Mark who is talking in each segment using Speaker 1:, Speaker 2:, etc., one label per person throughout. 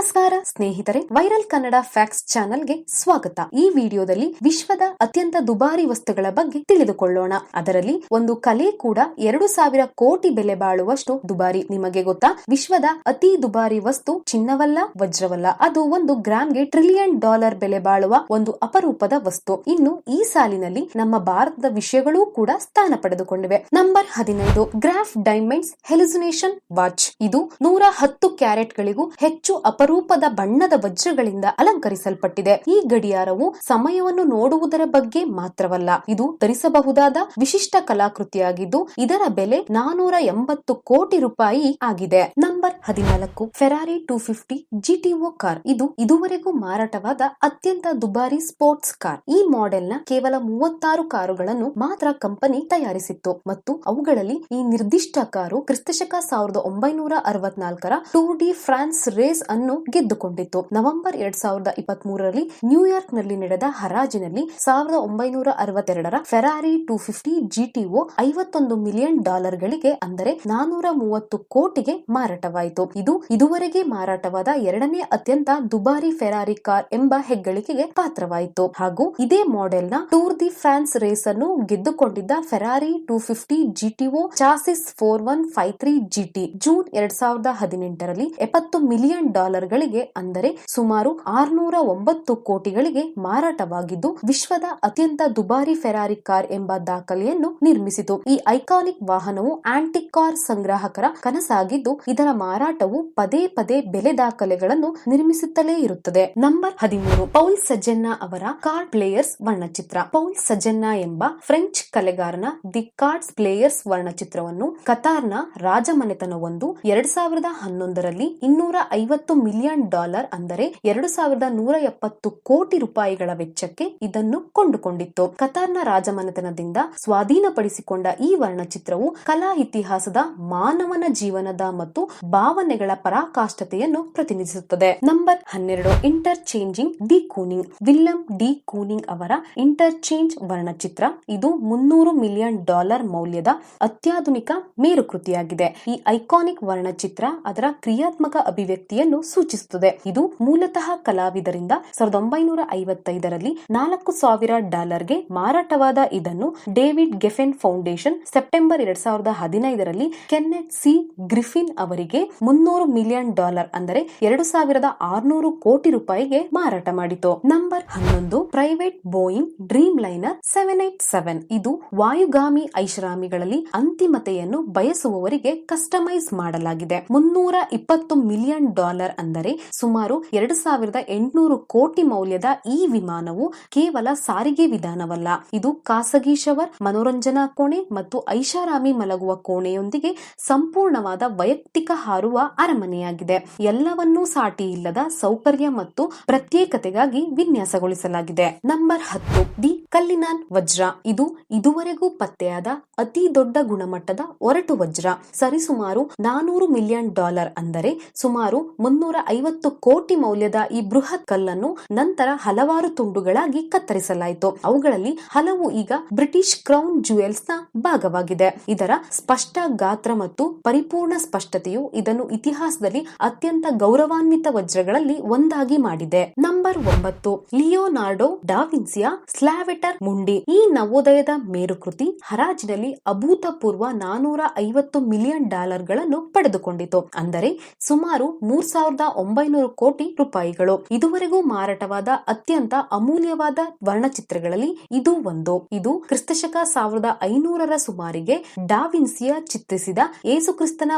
Speaker 1: ನಮಸ್ಕಾರ ಸ್ನೇಹಿತರೆ, viral Kannada fax ಚಾನೆಲ್ಗೆ ಸ್ವಾಗತ. ಈ ವಿಡಿಯೋದಲ್ಲಿ ವಿಶ್ವದ ಅತ್ಯಂತ ದುಬಾರಿ ವಸ್ತುಗಳ ಬಗ್ಗೆ ತಿಳಿದುಕೊಳ್ಳೋಣ. ಅದರಲ್ಲಿ ಒಂದು ಕಲೆ ಕೂಡ ಎರಡು ಸಾವಿರ ಕೋಟಿ ಬೆಲೆ ಬಾಳುವಷ್ಟು ದುಬಾರಿ. ನಿಮಗೆ ಗೊತ್ತಾ? ವಿಶ್ವದ ಅತಿ ದುಬಾರಿ ವಸ್ತು ಚಿನ್ನವಲ್ಲ, ವಜ್ರವಲ್ಲ. ಅದು ಒಂದು ಗ್ರಾಮ್ಗೆ ಟ್ರಿಲಿಯನ್ ಡಾಲರ್ ಬೆಲೆ ಬಾಳುವ ಒಂದು ಅಪರೂಪದ ವಸ್ತು. ಇನ್ನು ಈ ಸಾಲಿನಲ್ಲಿ ನಮ್ಮ ಭಾರತದ ವಿಷಯಗಳೂ ಕೂಡ ಸ್ಥಾನ ಪಡೆದುಕೊಂಡಿವೆ. ನಂಬರ್ ಹದಿನೈದು, ಗ್ರಾಫ್ ಡೈಮಂಡ್ಸ್ ಹೆಲಿಸುನೇಷನ್ ವಾಚ್. ಇದು ನೂರ ಹತ್ತು ಕ್ಯಾರೆಟ್ಗಳಿಗೂ ಹೆಚ್ಚು ಅಪರೂಪದ ಬಣ್ಣದ ವಜ್ರಗಳಿಂದ ಅಲಂಕರಿಸಲ್ಪಟ್ಟಿದೆ. ಈ ಗಡಿಯಾರವು ಸಮಯವನ್ನು ನೋಡುವುದರ ಬಗ್ಗೆ ಮಾತ್ರವಲ್ಲ, ಇದು ಧರಿಸಬಹುದಾದ ವಿಶಿಷ್ಟ ಕಲಾಕೃತಿಯಾಗಿದ್ದು, ಇದರ ಬೆಲೆ ನಾನೂರ ಎಂಬತ್ತು ಕೋಟಿ ರೂಪಾಯಿ ಆಗಿದೆ. ನಂಬರ್ ಹದಿನಾಲ್ಕು Ferrari two fifty GTO car. ಇದು ಇದುವರೆಗೂ ಮಾರಾಟವಾದ ಅತ್ಯಂತ ದುಬಾರಿ ಸ್ಪೋರ್ಟ್ಸ್ ಕಾರ್. ಈ ಮಾಡೆಲ್ನ ಕೇವಲ ಮೂವತ್ತಾರು ಕಾರುಗಳನ್ನು ಮಾತ್ರ ಕಂಪನಿ ತಯಾರಿಸಿತ್ತು. ಮತ್ತು ಅವುಗಳಲ್ಲಿ ಈ ನಿರ್ದಿಷ್ಟ ಕಾರು ಕ್ರಿಸ್ತಶಕ ಸಾವಿರದ ಒಂಬೈನೂರ ಅರವತ್ನಾಲ್ಕರ ಟೂ ಡಿ ಫ್ರಾನ್ಸ್ ರೇಸ್ ಅನ್ನು ಗೆದ್ದುಕೊಂಡಿತ್ತು. ನವೆಂಬರ್ ಎರಡ್ ಸಾವಿರದ ಇಪ್ಪತ್ತ್ ಮೂರರಲ್ಲಿ ನ್ಯೂಯಾರ್ಕ್ನಲ್ಲಿ ನಡೆದ ಹರಾಜಿನಲ್ಲಿ ಸಾವಿರದ ಒಂಬೈನೂರ ಅರವತ್ತೆರಡರ ಫೆರಾರಿ ಟೂ ಫಿಫ್ಟಿ ಜಿಟಿಒ ಐವತ್ತೊಂದು ಮಿಲಿಯನ್ ಡಾಲರ್ ಗಳಿಗೆ ಅಂದರೆ ನಾನೂರ ಮೂವತ್ತು ಕೋಟಿಗೆ ಮಾರಾಟವಾಯಿತು. ಇದು ಇದುವರೆಗೆ ಮಾರಾಟವಾದ ಎರಡನೇ ಅತ್ಯಂತ ದುಬಾರಿ ಫೆರಾರಿ ಕಾರ್ ಎಂಬ ಹೆಗ್ಗಳಿಕೆಗೆ ಪಾತ್ರವಾಯಿತು. ಹಾಗೂ ಇದೇ ಮಾಡೆಲ್ನ ಟೂರ್ ದಿ ಫ್ರಾನ್ಸ್ ರೇಸ್ ಅನ್ನು ಗೆದ್ದುಕೊಂಡಿದ್ದ Ferrari two fifty GTO chassis four one five three GT June ಎರಡ್ ಸಾವಿರದ ಹದಿನೆಂಟರಲ್ಲಿ ಎಪ್ಪತ್ತು ಮಿಲಿಯನ್ ಡಾಲರ್ ಗಳಿಗೆ ಅಂದರೆ ಸುಮಾರು ಆರ್ನೂರ ಒಂಬತ್ತು ಕೋಟಿಗಳಿಗೆ ಮಾರಾಟವಾಗಿದ್ದು, ವಿಶ್ವದ ಅತ್ಯಂತ ದುಬಾರಿ ಫೆರಾರಿ ಕಾರ್ ಎಂಬ ದಾಖಲೆಯನ್ನು ನಿರ್ಮಿಸಿತು. ಈ ಐಕಾನಿಕ್ ವಾಹನವು ಆಂಟಿಕ್ ಕಾರ್ ಸಂಗ್ರಾಹಕರ ಕನಸಾಗಿದ್ದು, ಇದರ ಮಾರಾಟವು ಪದೇ ಪದೇ ಬೆಲೆ ದಾಖಲೆಗಳನ್ನು ನಿರ್ಮಿಸುತ್ತಲೇ ಇರುತ್ತದೆ. ನಂಬರ್ ಹದಿಮೂರು, ಪೌಲ್ ಸಜ್ಜನ್ನ ಅವರ ಕಾರ್ಡ್ ಪ್ಲೇಯರ್ಸ್ ವರ್ಣಚಿತ್ರ. ಪೌಲ್ ಸಜ್ಜನ್ನ ಎಂಬ ಫ್ರೆಂಚ್ ಕಲೆಗಾರನ ದಿ ಕಾರ್ಡ್ಸ್ ಪ್ಲೇಯರ್ಸ್ ವರ್ಣಚಿತ್ರವನ್ನು ಕತಾರ್ನ ರಾಜಮನೆತನವೊಂದು ಎರಡ್ ಸಾವಿರದ ಹನ್ನೊಂದರಲ್ಲಿ ಇನ್ನೂರ ಐವತ್ತು ಮಿಲಿಯನ್ ಡಾಲರ್ ಅಂದರೆ ಎರಡು ಸಾವಿರದ ನೂರ ಎಪ್ಪತ್ತು ಕೋಟಿ ರೂಪಾಯಿಗಳ ವೆಚ್ಚಕ್ಕೆ ಇದನ್ನು ಕೊಂಡುಕೊಂಡಿತ್ತು. ಕತಾರ್ನ ರಾಜಮನೆತನದಿಂದ ಸ್ವಾಧೀನಪಡಿಸಿಕೊಂಡ ಈ ವರ್ಣಚಿತ್ರವು ಕಲಾ ಇತಿಹಾಸದ ಮಾನವನ ಜೀವನದ ಮತ್ತು ಭಾವನೆಗಳ ಪರಾಕಾಷ್ಠತೆಯನ್ನು ಪ್ರತಿನಿಧಿಸುತ್ತದೆ. ನಂಬರ್ ಹನ್ನೆರಡು interchanging de Kooning. Willem de Kooning ಅವರ ಇಂಟರ್ ಚೇಂಜ್ ವರ್ಣಚಿತ್ರ, ಇದು ಮುನ್ನೂರು ಮಿಲಿಯನ್ ಡಾಲರ್ ಮೌಲ್ಯದ ಅತ್ಯಾಧುನಿಕ ಮೇರುಕೃತಿಯಾಗಿದೆ. ಈ ಐಕಾನಿಕ್ ವರ್ಣಚಿತ್ರ ಅದರ ಕ್ರಿಯಾತ್ಮಕ ಅಭಿವ್ಯಕ್ತಿಯನ್ನು ಸೂಚಿಸುತ್ತದೆ. ಇದು ಮೂಲತಃ ಕಲಾವಿದರಿಂದ ಸಾವಿರದ ಒಂಬೈನೂರ ಐವತ್ತೈದರಲ್ಲಿ ನಾಲ್ಕು ಸಾವಿರ ಡಾಲರ್ಗೆ ಮಾರಾಟವಾದ ಇದನ್ನು ಡೇವಿಡ್ ಗೆಫೆನ್ ಫೌಂಡೇಶನ್ ಸೆಪ್ಟೆಂಬರ್ ಎರಡ್ ಸಾವಿರದ ಹದಿನೈದರಲ್ಲಿ ಕೆನ್ನೆಟ್ ಸಿ ಗ್ರಿಫಿನ್ ಅವರಿಗೆ ಮುನ್ನೂರು ಮಿಲಿಯನ್ ಡಾಲರ್ ಅಂದರೆ ಎರಡು ಸಾವಿರದ ಆರ್ನೂರು ಕೋಟಿ ರೂಪಾಯಿಗೆ ಮಾರಾಟ ಮಾಡಿತು. ನಂಬರ್ ಹನ್ನೊಂದು, private Boeing Dreamliner seven eight seven. ಇದು ವಾಯುಗಾಮಿ ಐಷಾರಾಮಿಗಳಲ್ಲಿ ಅಂತಿಮತೆಯನ್ನು ಬಯಸುವವರಿಗೆ ಕಸ್ಟಮೈಸ್ ಮಾಡಲಾಗಿದೆ. ಮುನ್ನೂರ ಇಪ್ಪತ್ತು ಮಿಲಿಯನ್ ಡಾಲರ್ ಅಂದರೆ ಸುಮಾರು ಎರಡು ಸಾವಿರದ ಎಂಟುನೂರು ಕೋಟಿ ಮೌಲ್ಯದ ಈ ವಿಮಾನವು ಕೇವಲ ಸಾರಿಗೆ ವಿಧಾನವಲ್ಲ. ಇದು ಖಾಸಗಿ ಶವರ್, ಮನೋರಂಜನಾ ಕೋಣೆ ಮತ್ತು ಐಷಾರಾಮಿ ಮಲಗುವ ಕೋಣೆಯೊಂದಿಗೆ ಸಂಪೂರ್ಣವಾದ ವೈಯಕ್ತಿಕ ಹಾರುವ ಅರಮನೆಯಾಗಿದೆ. ಎಲ್ಲವನ್ನೂ ಸಾಟಿ ಇಲ್ಲದ ಸೌಕರ್ಯ ಮತ್ತು ಪ್ರತ್ಯೇಕತೆಗಾಗಿ ವಿನ್ಯಾಸಗೊಳಿಸಲಾಗಿದೆ. ನಂಬರ್ ಹತ್ತು ದಿ ಕಲ್ಲಿನಾನ್ ವಜ್ರ. ಇದು ಇದುವರೆಗೂ ಪತ್ತೆಯಾದ ಅತಿ ದೊಡ್ಡ ಗುಣಮಟ್ಟದ ಒರಟು ವಜ್ರ. ಸರಿಸುಮಾರು ನಾನೂರು ಮಿಲಿಯನ್ ಡಾಲರ್ ಅಂದರೆ ಸುಮಾರು ಮುನ್ನೂರ ಐವತ್ತು ಕೋಟಿ ಮೌಲ್ಯದ ಈ ಬೃಹತ್ ಕಲ್ಲನ್ನು ನಂತರ ಹಲವಾರು ತುಂಡುಗಳಾಗಿ ಕತ್ತರಿಸಲಾಯಿತು. ಅವುಗಳಲ್ಲಿ ಹಲವು ಈಗ ಬ್ರಿಟಿಷ್ ಕ್ರೌನ್ ಜುವೆಲ್ಸ್ನ ಭಾಗವಾಗಿದೆ. ಇದರ ಸ್ಪಷ್ಟ ಗಾತ್ರ ಮತ್ತು ಪರಿಪೂರ್ಣ ಸ್ಪಷ್ಟತೆಯು ಇದನ್ನು ಇತಿಹಾಸದಲ್ಲಿ ಅತ್ಯಂತ ಗೌರವಾನ್ವಿತ ವಜ್ರಗಳಲ್ಲಿ ಒಂದಾಗಿ ಮಾಡಿದೆ. ನಂಬರ್ ಒಂಬತ್ತು, ಲಿಯೋನಾರ್ಡೋ ಡಾವಿನ್ಸಿಯ ಸ್ಲಾವೆಟರ್ ಮುಂಡಿ. ಈ ನವೋದಯದ ಮೇರುಕೃತಿ ಹರಾಜಿನಲ್ಲಿ ಅಭೂತಪೂರ್ವ ನಾನೂರ ಐವತ್ತು ಮಿಲಿಯನ್ ಡಾಲರ್ಗಳನ್ನು ಪಡೆದುಕೊಂಡಿತು. ಅಂದರೆ ಸುಮಾರು ಮೂರ್ ಸಾವಿರದ ಒಂಬೈನೂರು ಕೋಟಿ ರೂಪಾಯಿಗಳು. ಇದುವರೆಗೂ ಮಾರಾಟವಾದ ಅತ್ಯಂತ ಅಮೂಲ್ಯವಾದ ವರ್ಣಚಿತ್ರಗಳಲ್ಲಿ ಇದು ಒಂದು. ಇದು ಕ್ರಿಸ್ತಶಕ ಸಾವಿರದ ಐನೂರರ ಸುಮಾರಿಗೆ ಡಾವಿನ್ಸಿಯ ಚಿತ್ರಿಸಿದ ಏಸುಕ್ರಿಸ್ತನ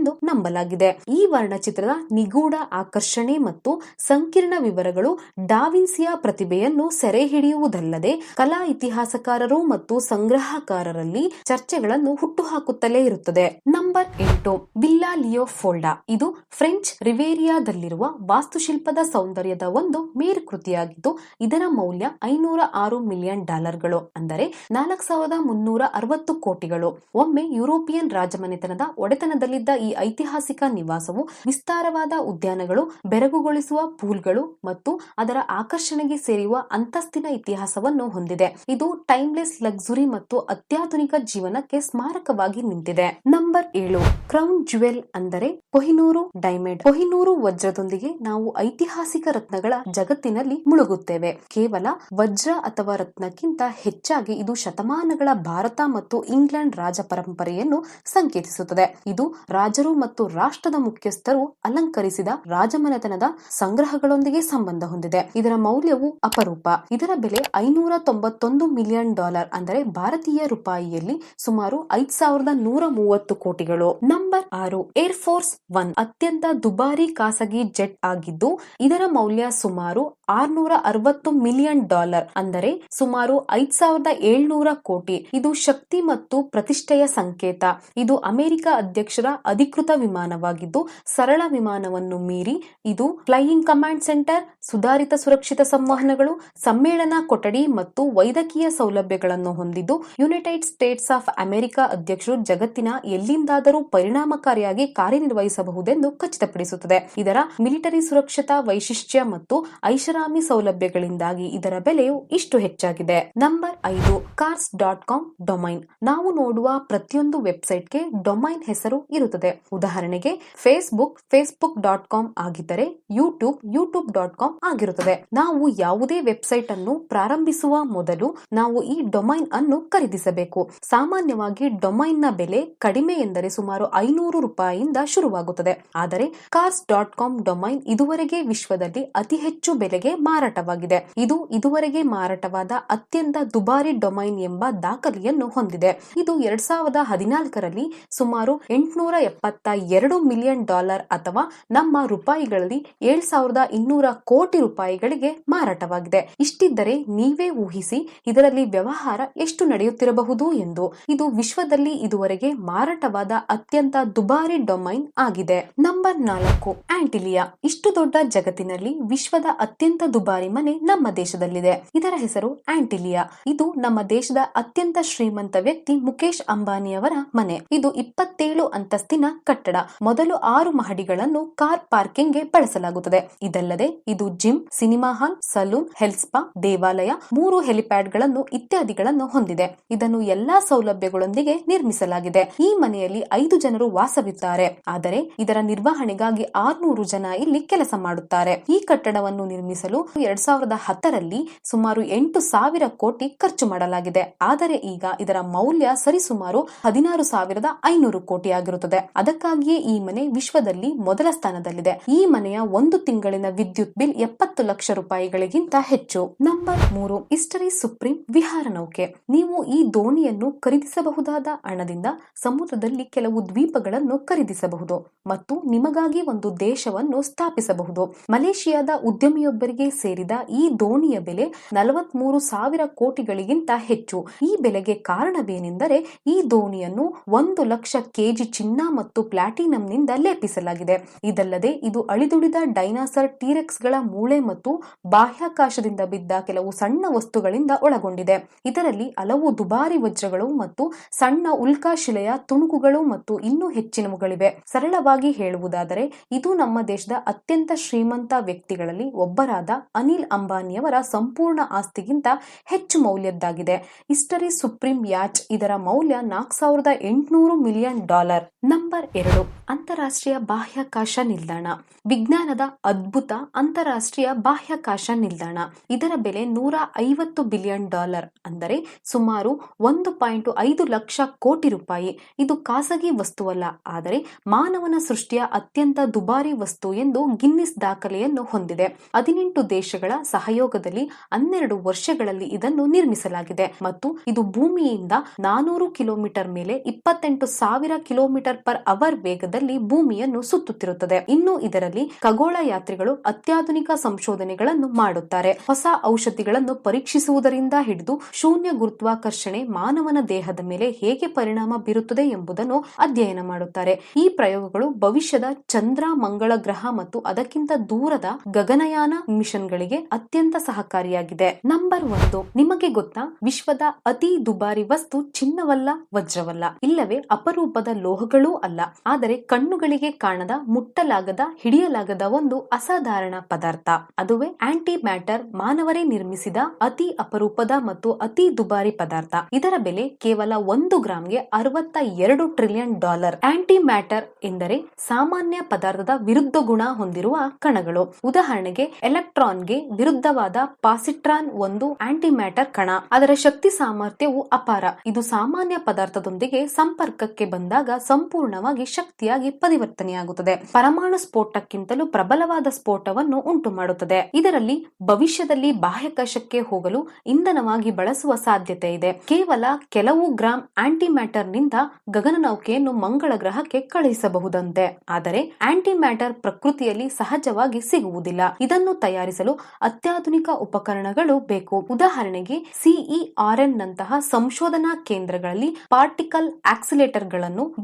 Speaker 1: ಭಾವಚಿತ್ರವೆಂದು ನಂಬಲಾಗಿದೆ. ಈ ವರ್ಣಚಿತ್ರದ ನಿಗೂಢ ಆಕರ್ಷಣೆ ಮತ್ತು ಸಂಕೀರ್ಣ ವಿವರಗಳು ಡಾವಿನ್ಸಿಯ ಪ್ರತಿಭೆಯನ್ನು ಸೆರೆ ಹಿಡಿಯುವುದಲ್ಲದೆ ಕಲಾ ಇತಿಹಾಸಕಾರರು ಮತ್ತು ಸಂಗ್ರಹಕಾರರಲ್ಲಿ ಚರ್ಚೆಗಳನ್ನು ಹುಟ್ಟುಹಾಕುತ್ತಲೇ ಇರುತ್ತದೆ. ನಂಬರ್ ಎಂಟು, ಬಿಲ್ಲಾ ಲಿಯೋ ಫೋಲ್ಡಾ. ಇದು ಫ್ರೆಂಚ್ ರಿವೇರಿಯಾದಲ್ಲಿರುವ ವಾಸ್ತುಶಿಲ್ಪದ ಸೌಂದರ್ಯದ ಒಂದು ಮೇರುಕೃತಿಯಾಗಿದ್ದು, ಇದರ ಮೌಲ್ಯ ಐನೂರ ಆರು ಮಿಲಿಯನ್ ಡಾಲರ್ಗಳು, ಅಂದರೆ ನಾಲ್ಕು ಸಾವಿರದ ಮುನ್ನೂರ ಅರವತ್ತು ಕೋಟಿಗಳು. ಒಮ್ಮೆ ಯುರೋಪಿಯನ್ ರಾಜಮನೆತನದ ಒಡೆತನದಲ್ಲಿದ್ದ ಈ ಐತಿಹಾಸಿಕ ನಿವಾಸವು ವಿಸ್ತಾರವಾದ ಉದ್ಯಾನಗಳು, ಬೆರಗುಗೊಳಿಸುವ ಪೂಲ್ಗಳು ಮತ್ತು ಅದರ ಆಕರ್ಷಣೆಗೆ ಸೇರಿರುವ ಅಂತಸ್ತಿನ ಇತಿಹಾಸವನ್ನು ಹೊಂದಿದೆ. ಇದು ಟೈಮ್ಲೆಸ್ ಲಕ್ಸುರಿ ಮತ್ತು ಅತ್ಯಾಧುನಿಕ ಜೀವನಕ್ಕೆ ಸ್ಮಾರಕವಾಗಿ ನಿಂತಿದೆ. ನಂಬರ್ ಏಳು, ಕ್ರೌನ್ ಜುವೆಲ್ ಅಂದರೆ ಕೊಹಿನೂರು ಡೈಮಂಡ್. ಕೊಹಿನೂರು ವಜ್ರದೊಂದಿಗೆ ನಾವು ಐತಿಹಾಸಿಕ ರತ್ನಗಳ ಜಗತ್ತಿನಲ್ಲಿ ಮುಳುಗುತ್ತೇವೆ. ಕೇವಲ ವಜ್ರ ಅಥವಾ ರತ್ನಕ್ಕಿಂತ ಹೆಚ್ಚಾಗಿ ಇದು ಶತಮಾನಗಳ ಭಾರತ ಮತ್ತು ಇಂಗ್ಲೆಂಡ್ ರಾಜ ಪರಂಪರೆಯನ್ನು ಸಂಕೇತಿಸುತ್ತದೆ. ಇದು ರಾಜರು ಮತ್ತು ರಾಷ್ಟ್ರದ ಮುಖ್ಯಸ್ಥರು ಅಲಂಕರಿಸಿದ ರಾಜಮನೆತನದ ಸಂಗ್ರಹಗಳೊಂದಿಗೆ ಸಂಬಂಧ ಹೊಂದಿದೆ. ಇದರ ಮೌಲ್ಯವು ಅಪರೂಪ. ಇದರ ಬೆಲೆ ಐನೂರ ತೊಂಬತ್ತೊಂದು ಮಿಲಿಯನ್ ಡಾಲರ್ ಅಂದರೆ ಭಾರತೀಯ ರೂಪಾಯಿಯಲ್ಲಿ ಸುಮಾರು ಐದ್ ಸಾವಿರದ ನೂರ ಮೂವತ್ತು ಕೋಟಿಗಳು. ನಂಬರ್ ಆರು, ಏರ್ ಫೋರ್ಸ್ ಒನ್ ಅತ್ಯಂತ ದುಬಾರಿ ಖಾಸಗಿ ಜೆಟ್ ಆಗಿದ್ದು, ಇದರ ಮೌಲ್ಯ ಸುಮಾರು ಆರ್ನೂರ ಅರವತ್ತು ಮಿಲಿಯನ್ ಡಾಲರ್ ಅಂದರೆ ಸುಮಾರು ಐದ್ ಸಾವಿರದ ಏಳ್ನೂರ ಕೋಟಿ. ಇದು ಶಕ್ತಿ ಮತ್ತು ಪ್ರತಿಷ್ಠೆಯ ಸಂಕೇತ. ಇದು ಅಮೆರಿಕ ಅಧ್ಯಕ್ಷರ ಅಧಿಕೃತ ವಿಮಾನವಾಗಿದ್ದು, ಸರಳ ವಿಮಾನವನ್ನು ಮೀರಿ ಇದು ಫ್ಲೈಯಿಂಗ್ ಕಮಾಂಡ್ ಸೆಂಟರ್, ಸುಧಾರಿತ ಸುರಕ್ಷಿತ ಸಂವಹನಗಳು, ಸಮ್ಮೇಳನ ಕೊಠಡಿ ಮತ್ತು ವೈದ್ಯಕೀಯ ಸೌಲಭ್ಯಗಳನ್ನು ಹೊಂದಿದ್ದು, ಯುನೈಟೆಡ್ ಸ್ಟೇಟ್ಸ್ ಆಫ್ ಅಮೆರಿಕ ಅಧ್ಯಕ್ಷರು ಜಗತ್ತಿನ ಎಲ್ಲಿಂದಾದರೂ ಪರಿಣಾಮಕಾರಿಯಾಗಿ ಕಾರ್ಯನಿರ್ವಹಿಸಬಹುದೆಂದು ಖಚಿತಪಡಿಸುತ್ತದೆ. ಇದರ ಮಿಲಿಟರಿ ಸುರಕ್ಷತಾ ವೈಶಿಷ್ಟ್ಯ ಮತ್ತು ಐಷಾರಾಮಿ ಸೌಲಭ್ಯಗಳಿಂದಾಗಿ ಇದರ ಬೆಲೆಯು ಇಷ್ಟು ಹೆಚ್ಚಾಗಿದೆ. ನಂಬರ್ ಐದು, ಕಾರ್ಸ್ ಡಾಟ್ ಕಾಮ್ ಡೊಮೈನ್. ನಾವು ನೋಡುವ ಪ್ರತಿಯೊಂದು ವೆಬ್ಸೈಟ್ಗೆ ಡೊಮೈನ್ ಹೆಸರು ಇರುತ್ತದೆ. ಉದಾಹರಣೆಗೆ ಫೇಸ್ಬುಕ್ ಫೇಸ್ಬುಕ್ ಡಾಟ್ ಕಾಮ್ ಆಗಿದ್ದರೆ ಯೂಟ್ಯೂಬ್ ಯೂಟ್ಯೂಬ್ ಡಾಟ್ ಕಾಮ್ ಆಗಿರುತ್ತದೆ. ನಾವು ಯಾವುದೇ ವೆಬ್ಸೈಟ್ ಅನ್ನು ಪ್ರಾರಂಭಿಸುವ ಮೊದಲು ನಾವು ಈ ಡೊಮೈನ್ ಅನ್ನು ಖರೀದಿಸಬೇಕು. ಸಾಮಾನ್ಯವಾಗಿ ಡೊಮೈನ್ನ ಬೆಲೆ ಕಡಿಮೆ ಎಂದರೆ ಸುಮಾರು ಐನೂರು ರೂಪಾಯಿಯಿಂದ ಶುರುವಾಗುತ್ತದೆ. ಆದರೆ ಕಾರ್ಸ್ ಡಾಟ್ ಕಾಮ್ ಡೊಮೈನ್ ಇದುವರೆಗೆ ವಿಶ್ವದಲ್ಲಿ ಅತಿ ಹೆಚ್ಚು ಬೆಲೆಗೆ ಮಾರಾಟವಾಗಿದೆ. ಇದು ಇದುವರೆಗೆ ಮಾರಾಟವಾದ ಅತ್ಯಂತ ದುಬಾರಿ ಡೊಮೈನ್ ಎಂಬ ದಾಖಲೆಯನ್ನು ಹೊಂದಿದೆ. ಇದು ಎರಡ್ ಸಾವಿರದ ಹದಿನಾಲ್ಕರಲ್ಲಿ ಸುಮಾರು ಎಂಟುನೂರ ಎಪ್ಪತ್ತ ಎರಡು ಮಿಲಿಯನ್ ಡಾಲರ್ ಅಥವಾ ನಮ್ಮ ರೂಪಾಯಿಗಳಲ್ಲಿ ಏಳು ಸಾವಿರದ ಇನ್ನೂರ ಕೋಟಿ ರೂಪಾಯಿಗಳಿಗೆ ಮಾರಾಟವಾಗಿದೆ. ಇಷ್ಟಿದ್ದರೆ ನೀವೇ ಊಹಿಸಿ ಇದರಲ್ಲಿ ವ್ಯವಹಾರ ಎಷ್ಟು ನಡೆಯುತ್ತಿರಬಹುದು ಎಂದು. ಇದು ವಿಶ್ವದಲ್ಲಿ ಇದುವರೆಗೆ ಮಾರಾಟವಾದ ಅತ್ಯಂತ ದುಬಾರಿ ಡೊಮೈನ್ ಆಗಿದೆ. ನಂಬರ್ ನಾಲ್ಕು, ಆಂಟಿಲಿಯಾ. ಇಷ್ಟು ದೊಡ್ಡ ಜಗತ್ತಿನಲ್ಲಿ ವಿಶ್ವದ ಅತ್ಯಂತ ದುಬಾರಿ ಮನೆ ನಮ್ಮ ದೇಶದಲ್ಲಿದೆ. ಇದರ ಹೆಸರು ಆಂಟಿಲಿಯಾ. ಇದು ನಮ್ಮ ದೇಶದ ಅತ್ಯಂತ ಶ್ರೀಮಂತ ವ್ಯಕ್ತಿ ಮುಖೇಶ್ ಅಂಬಾನಿಯವರ ಮನೆ. ಇದು ಇಪ್ಪತ್ತೇಳು ಅಂತಸ್ತಿನ ಕಟ್ಟಡ. ಮೊದಲು ಆರು ಮಹಡಿಗಳನ್ನು ಕಾರ್ ಪಾರ್ಕಿಂಗ್ಗೆ ಬಳಸಲಾಗುತ್ತದೆ. ಇದಲ್ಲದೆ ಇದು gym, cinema hall, salon, health spa, ದೇವಾಲಯ, ಮೂರು ಹೆಲಿಪ್ಯಾಡ್ಗಳನ್ನು ಇತ್ಯಾದಿಗಳನ್ನು ಹೊಂದಿದೆ. ಇದನ್ನು ಎಲ್ಲಾ ಸೌಲಭ್ಯಗಳೊಂದಿಗೆ ನಿರ್ಮಿಸಲಾಗಿದೆ. ಈ ಮನೆಯಲ್ಲಿ ಐದು ಜನರು ವಾಸವಿದ್ದಾರೆ. ಆದರೆ ಇದರ ನಿರ್ವಹಣೆಗಾಗಿ ಆರ್ನೂರು ಜನ ಇಲ್ಲಿ ಕೆಲಸ ಮಾಡುತ್ತಾರೆ. ಈ ಕಟ್ಟಡವನ್ನು ನಿರ್ಮಿಸಲು ಎರಡ್ ಸಾವಿರದ ಹತ್ತರಲ್ಲಿ ಸುಮಾರು ಎಂಟು ಸಾವಿರ ಕೋಟಿ ಖರ್ಚು ಮಾಡಲಾಗಿದೆ. ಆದರೆ ಈಗ ಇದರ ಮೌಲ್ಯ ಸರಿಸುಮಾರು ಹದಿನಾರು ಸಾವಿರದ ಐನೂರು ಕೋಟಿ ಆಗಿರುತ್ತದೆ ಅದಕ್ಕಾಗಿಯೇ ಈ ಮನೆ ವಿಶ್ವದಲ್ಲಿ ಮೊದಲ ಸ್ಥಾನದಲ್ಲಿದೆ. ಈ ಮನೆಯ ಒಂದು ತಿಂಗಳಿನ ವಿದ್ಯುತ್ ಬಿಲ್ ಎಪ್ಪತ್ತು ಲಕ್ಷ ರೂಪಾಯಿಗಳಿಗಿಂತ ಹೆಚ್ಚು. ನಂಬರ್ ಮೂರು ಇಸ್ಟರಿ ಸುಪ್ರೀಂ ವಿಹಾರ ನೌಕೆ. ನೀವು ಈ ದೋಣಿಯನ್ನು ಖರೀದಿಸಬಹುದಾದ ಹಣದಿಂದ ಸಮುದ್ರದಲ್ಲಿ ಕೆಲವು ದ್ವೀಪಗಳನ್ನು ಖರೀದಿಸಬಹುದು ಮತ್ತು ನಿಮಗಾಗಿ ಒಂದು ದೇಶವನ್ನು ಸ್ಥಾಪಿಸಬಹುದು. ಮಲೇಷಿಯಾದ ಉದ್ಯಮಿಯೊಬ್ಬರಿಗೆ ಸೇರಿದ ಈ ದೋಣಿಯ ಬೆಲೆ ನಲವತ್ಮೂರು ಸಾವಿರ ಕೋಟಿಗಳಿಗಿಂತ ಹೆಚ್ಚು. ಈ ಬೆಲೆಗೆ ಕಾರಣವೇನೆಂದರೆ ಈ ದೋಣಿಯನ್ನು ಒಂದು ಲಕ್ಷ ಕೆಜಿ ಚಿನ್ನ ಮತ್ತು ಪ್ಲಾಟಿನಂನಿಂದ ಲೇಪಿಸಲಾಗಿದೆ. ಇದಲ್ಲದೆ, ಇದು ಅಳಿದುಳಿದ ಡೈನಾಸರ್ ಟೀರೆಕ್ಸ್ಗಳ ಮೂಳೆ ಮತ್ತು ಬಾಹ್ಯಾಕಾಶದಿಂದ ಬಿದ್ದ ಕೆಲವು ಸಣ್ಣ ವಸ್ತುಗಳಿಂದ ಒಳಗೊಂಡಿದೆ. ಇದರಲ್ಲಿ ಹಲವು ದುಬಾರಿ ವಜ್ರಗಳು ಮತ್ತು ಸಣ್ಣ ಉಲ್ಕಾಶಿಲೆಯ ತುಣುಕುಗಳು ಮತ್ತು ಇನ್ನೂ ಹೆಚ್ಚಿನವುಗಳಿವೆ. ಸರಳವಾಗಿ ಹೇಳುವುದಾದರೆ, ಇದು ನಮ್ಮ ದೇಶದ ಅತ್ಯಂತ ಶ್ರೀಮಂತ ವ್ಯಕ್ತಿಗಳಲ್ಲಿ ಒಬ್ಬರಾದ ಅನಿಲ್ ಅಂಬಾನಿಯವರ ಸಂಪೂರ್ಣ ಆಸ್ತಿಗಿಂತ ಹೆಚ್ಚು ಮೌಲ್ಯದ್ದಾಗಿದೆ. ಇಸ್ಟರಿ ಸುಪ್ರೀಂ ಯಾಚ್ ಇದರ ಮೌಲ್ಯ ನಾಲ್ಕು ಸಾವಿರದ ಎಂಟುನೂರು ಮಿಲಿಯನ್ ಡಾಲರ್. ನಂಬರ್ ಎರಡು ಅಂತಾರಾಷ್ಟ್ರೀಯ ಬಾಹ್ಯಾಕಾಶ ನಿಲ್ದಾಣ. ವಿಜ್ಞಾನದ ಅದ್ಭುತ ಅಂತಾರಾಷ್ಟ್ರೀಯ ಬಾಹ್ಯಾಕಾಶ ನಿಲ್ದಾಣ. ಇದರ ಬೆಲೆ ನೂರ ಐವತ್ತು ಬಿಲಿಯನ್ ಡಾಲರ್ ಅಂದರೆ ಸುಮಾರು ಒಂದು ಪಾಯಿಂಟ್ ಐದು ಲಕ್ಷ ಕೋಟಿ ರೂಪಾಯಿ. ಇದು ಖಾಸಗಿ ವಸ್ತುವಲ್ಲ, ಆದರೆ ಮಾನವನ ಸೃಷ್ಟಿಯ ಅತ್ಯಂತ ದುಬಾರಿ ವಸ್ತು ಎಂದು ಗಿನ್ನಿಸ್ ದಾಖಲೆಯನ್ನು ಹೊಂದಿದೆ. ಹದಿನೆಂಟು ದೇಶಗಳ ಸಹಯೋಗದಲ್ಲಿ ಹನ್ನೆರಡು ವರ್ಷಗಳಲ್ಲಿ ಇದನ್ನು ನಿರ್ಮಿಸಲಾಗಿದೆ ಮತ್ತು ಇದು ಭೂಮಿಯಿಂದ ನಾನೂರು ಕಿಲೋಮೀಟರ್ ಮೇಲೆ ಇಪ್ಪತ್ತೆಂಟು ಸಾವಿರ ಕಿಲೋಮೀಟರ್ ಪರ್ ಅವರ್ ವೇಗದಲ್ಲಿ ಭೂಮಿಯನ್ನು ಸುತ್ತುತ್ತಿರುತ್ತದೆ. ಇನ್ನು ಇದರಲ್ಲಿ ಖಗೋಳ ಯಾತ್ರಿಗಳು ಅತ್ಯಾಧುನಿಕ ಸಂಶೋಧನೆಗಳನ್ನು ಮಾಡುತ್ತಾರೆ. ಹೊಸ ಔಷಧಿಗಳನ್ನು ಪರೀಕ್ಷಿಸುವುದರಿಂದ ಹಿಡಿದು ಶೂನ್ಯ ಗುರುತ್ವಾಕರ್ಷಣೆ ಮಾನವನ ದೇಹದ ಮೇಲೆ ಹೇಗೆ ಪರಿಣಾಮ ಬೀರುತ್ತದೆ ಎಂಬುದನ್ನು ಅಧ್ಯಯನ ಮಾಡುತ್ತಾರೆ. ಈ ಪ್ರಯೋಗಗಳು ಭವಿಷ್ಯದ ಚಂದ್ರ, ಮಂಗಳ ಗ್ರಹ ಮತ್ತು ಅದಕ್ಕಿಂತ ದೂರದ ಗಗನಯಾನ ಮಿಷನ್ಗಳಿಗೆ ಅತ್ಯಂತ ಸಹಕಾರಿಯಾಗಿದೆ. ನಂಬರ್ ಒಂದು, ನಿಮಗೆ ಗೊತ್ತಾ? ವಿಶ್ವದ ಅತಿ ದುಬಾರಿ ವಸ್ತು ಚಿನ್ನವಲ್ಲ, ವಜ್ರವಲ್ಲ. ಇಲ್ಲವೇ ಅಪರೂಪದ ಲೋಹಗಳೂ ಅಲ್ಲ. ಆದರೆ ಕಣ್ಣುಗಳಿಗೆ ಕಾಣದ, ಮುಟ್ಟಲಾಗದ, ಹಿಡಿಯಲಾಗದ ಒಂದು ಅಸಾಧಾರಣ ಪದಾರ್ಥ. ಅದುವೇ ಆಂಟಿ ಮ್ಯಾಟರ್ ಮಾನವರೇ ನಿರ್ಮಿಸಿದ ಅತಿ ಅಪರೂಪದ ಮತ್ತು ಅತಿ ದುಬಾರಿ ಪದಾರ್ಥ. ಇದರ ಬೆಲೆ ಕೇವಲ ಒಂದು ಗ್ರಾಂಗೆ ಅರವತ್ತ ಎರಡು ಟ್ರಿಲಿಯನ್ ಡಾಲರ್. ಆಂಟಿ ಮ್ಯಾಟರ್ ಎಂದರೆ ಸಾಮಾನ್ಯ ಪದಾರ್ಥದ ವಿರುದ್ಧ ಗುಣ ಹೊಂದಿರುವ ಕಣಗಳು. ಉದಾಹರಣೆಗೆ ಎಲೆಕ್ಟ್ರಾನ್ಗೆ ವಿರುದ್ಧವಾದ ಪಾಸಿಟ್ರಾನ್ ಒಂದು ಆಂಟಿ ಮ್ಯಾಟರ್ ಕಣ. ಅದರ ಶಕ್ತಿ ಸಾಮರ್ಥ್ಯವು ಅಪಾರ. ಇದು ಸಾಮಾನ್ಯ ಪದಾರ್ಥದೊಂದಿಗೆ ಸಂಪರ್ಕಕ್ಕೆ ಬಂದಾಗ ಸಂಪೂರ್ಣವಾಗಿ ಶಕ್ತಿಯಾಗಿ ಪರಿವರ್ತನೆಯಾಗುತ್ತದೆ. ಪರಮಾಣು ಸ್ಫೋಟಕ್ಕಿಂತಲೂ ಪ್ರಬಲವಾದ ಸ್ಫೋಟವನ್ನು ಉಂಟು ಮಾಡುತ್ತದೆ ಇದರಲ್ಲಿ ಭವಿಷ್ಯದಲ್ಲಿ ಬಾಹ್ಯಾಕಾಶಕ್ಕೆ ಹೋಗಲು ಇಂಧನವಾಗಿ ಬಳಸುವ ಸಾಧ್ಯತೆ ಇದೆ. ಕೇವಲ ಕೆಲವು ಗ್ರಾಂ ಆಂಟಿಮ್ಯಾಟರ್ನಿಂದ ಗಗನನೌಕೆಯನ್ನು ಮಂಗಳ ಗ್ರಹಕ್ಕೆ ಕಳುಹಿಸಬಹುದಂತೆ. ಆದರೆ ಆಂಟಿ ಮ್ಯಾಟರ್ ಪ್ರಕೃತಿಯಲ್ಲಿ ಸಹಜವಾಗಿ ಸಿಗುವುದಿಲ್ಲ. ಇದನ್ನು ತಯಾರಿಸಲು ಅತ್ಯಾಧುನಿಕ ಉಪಕರಣಗಳು ಬೇಕು. ಉದಾಹರಣೆಗೆ ಸಿಇಆರ್ಎನ್ ನಂತಹ ಸಂಶೋಧನಾ ಕೇಂದ್ರಗಳಲ್ಲಿ ಪಾರ್ಟಿಕಲ್ ಆಕ್ಸಿಲೇಟರ್ಗಳನ್ನು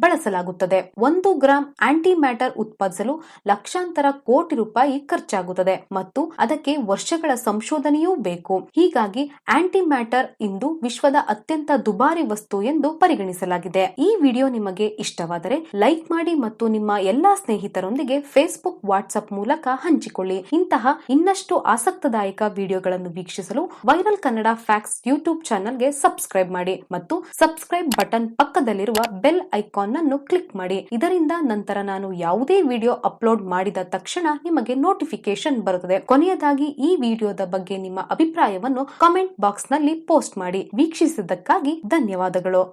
Speaker 1: ಬಳಸಲಾಗುತ್ತದೆ ಒಂದು ಗ್ರಾಂ ಆಂಟಿಮ್ಯಾಟರ್ ಉತ್ಪಾದಿಸಲು ಲಕ್ಷಾಂತರ ಕೋಟಿ ರೂಪಾಯಿ ಖರ್ಚಾಗುತ್ತದೆ ಮತ್ತು ಅದಕ್ಕೆ ವರ್ಷಗಳ ಸಂಶೋಧನೆಯೂ ಬೇಕು. ಹೀಗಾಗಿ ಆಂಟಿ ಮ್ಯಾಟರ್ ಇಂದು ವಿಶ್ವದ ಅತ್ಯಂತ ದುಬಾರಿ ವಸ್ತು ಎಂದು ಪರಿಗಣಿಸಲಾಗಿದೆ. ಈ ವಿಡಿಯೋ ನಿಮಗೆ ಇಷ್ಟವಾದರೆ ಲೈಕ್ ಮಾಡಿ ಮತ್ತು ನಿಮ್ಮ ಎಲ್ಲಾ ಸ್ನೇಹಿತರೊಂದಿಗೆ ಫೇಸ್ಬುಕ್, ವಾಟ್ಸ್ಆಪ್ ಮೂಲಕ ಹಂಚಿಕೊಳ್ಳಿ. ಇಂತಹ ಇನ್ನಷ್ಟು ಆಸಕ್ತದಾಯಕ ವಿಡಿಯೋಗಳನ್ನು ವೀಕ್ಷಿಸಲು ವೈರಲ್ ಕನ್ನಡ ಫ್ಯಾಕ್ಸ್ ಯೂಟ್ಯೂಬ್ ಚಾನೆಲ್ಗೆ ಸಬ್ಸ್ಕ್ರೈಬ್ ಮಾಡಿ ಮತ್ತು ಸಬ್ಸ್ಕ್ರೈಬ್ ಬಟನ್ ಪಕ್ಕದಲ್ಲಿರುವ ಬೆಲ್ ಐಕಾನ್ ಅನ್ನು ಕ್ಲಿಕ್ ಮಾಡಿ. ಇದರಿಂದ ನಂತರ ನಾನು ಯಾವುದೇ ವಿಡಿಯೋ ಅಪ್ಲೋಡ್ ಮಾಡಿದ ತಕ್ಷಣ ನಿಮಗೆ ನೋಟಿಫಿಕೇಶನ್ ಬರುತ್ತದೆ. ಕೊನೆಯದಾಗಿ ಈ ವಿಡಿಯೋದ ಬಗ್ಗೆ ನಿಮ್ಮ ಅಭಿಪ್ರಾಯವನ್ನು ಕಾಮೆಂಟ್ ಬಾಕ್ಸ್ನಲ್ಲಿ ಪೋಸ್ಟ್ ಮಾಡಿ. ವೀಕ್ಷಿಸಿದ್ದಕ್ಕಾಗಿ ಧನ್ಯವಾದಗಳು.